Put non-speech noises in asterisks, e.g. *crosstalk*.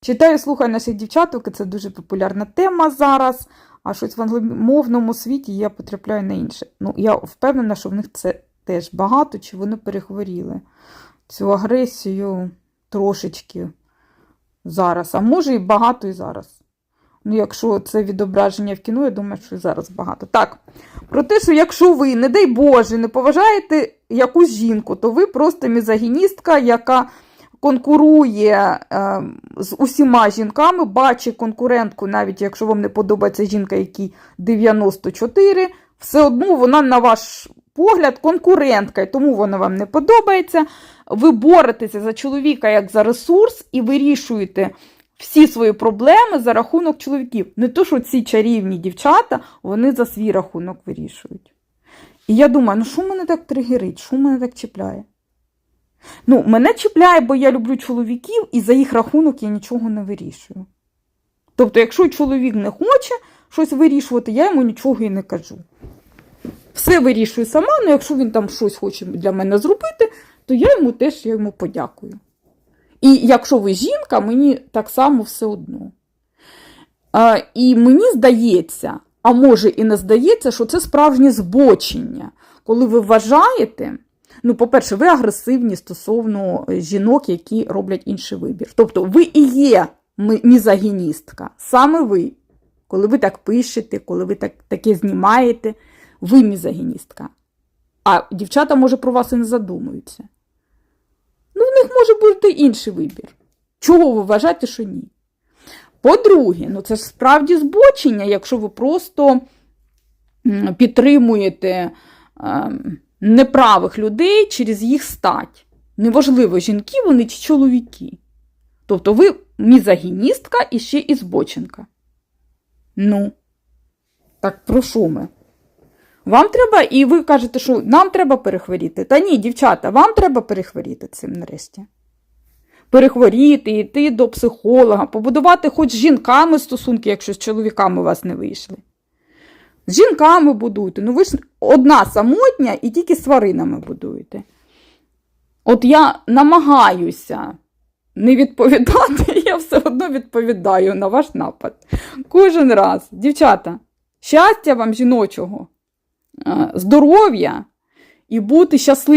Читаю, слухаю наших дівчаток, і це дуже популярна тема зараз. А щось в англомовному світі я потрапляю на інше. Ну, я впевнена, що в них це теж багато, чи вони перехворіли цю агресію трошечки зараз. А може і багато і зараз. Ну, якщо це відображення в кіно, я думаю, що і зараз багато. Так, про те, що якщо ви, не дай Боже, не поважаєте якусь жінку, то ви просто мізогіністка, яка конкурує е, з усіма жінками, бачить конкурентку, навіть якщо вам не подобається жінка, якій 94, все одно вона, на ваш погляд, конкурентка, і тому вона вам не подобається. Ви боретеся за чоловіка як за ресурс і вирішуєте всі свої проблеми за рахунок чоловіків. Не то, що ці чарівні дівчата, вони за свій рахунок вирішують. І я думаю, ну що мене так тригерить, що мене так чіпляє? Ну, мене чіпляє, бо я люблю чоловіків, і за їх рахунок я нічого не вирішую. Тобто, якщо чоловік не хоче щось вирішувати, я йому нічого і не кажу. Все вирішую сама, але якщо він там щось хоче для мене зробити, то я йому теж я йому подякую. І якщо ви жінка, мені так само все одно. А, і мені здається, а може і не здається, що це справжнє збочення, коли ви вважаєте. Ну, по-перше, ви агресивні стосовно жінок, які роблять інший вибір. Тобто, ви і є мізогіністка, саме ви. Коли ви так пишете, коли ви так, таке знімаєте, ви мізогіністка. А дівчата, може, про вас і не задумуються. Ну, в них може бути інший вибір. Чого ви вважаєте, що ні? По-друге, ну це ж справді збочення, якщо ви просто підтримуєте ем, неправих людей через їх стать. Неважливо, жінки вони чи чоловіки. Тобто ви мізогіністка і ще і збоченка. Ну, так про що ми? Вам треба, і ви кажете, що нам треба перехворіти. Та ні, дівчата, вам треба перехворіти цим нарешті. Перехворіти, йти до психолога, побудувати хоч з жінками стосунки, якщо з чоловіками у вас не вийшли. З жінками будуйте. Ну ви ж одна самотня і тільки з тваринами будуєте. От я намагаюся не відповідати, *laughs* я все одно відповідаю на ваш напад. Кожен раз. Дівчата, щастя вам жіночого, е, здоров'я і бути щасливим.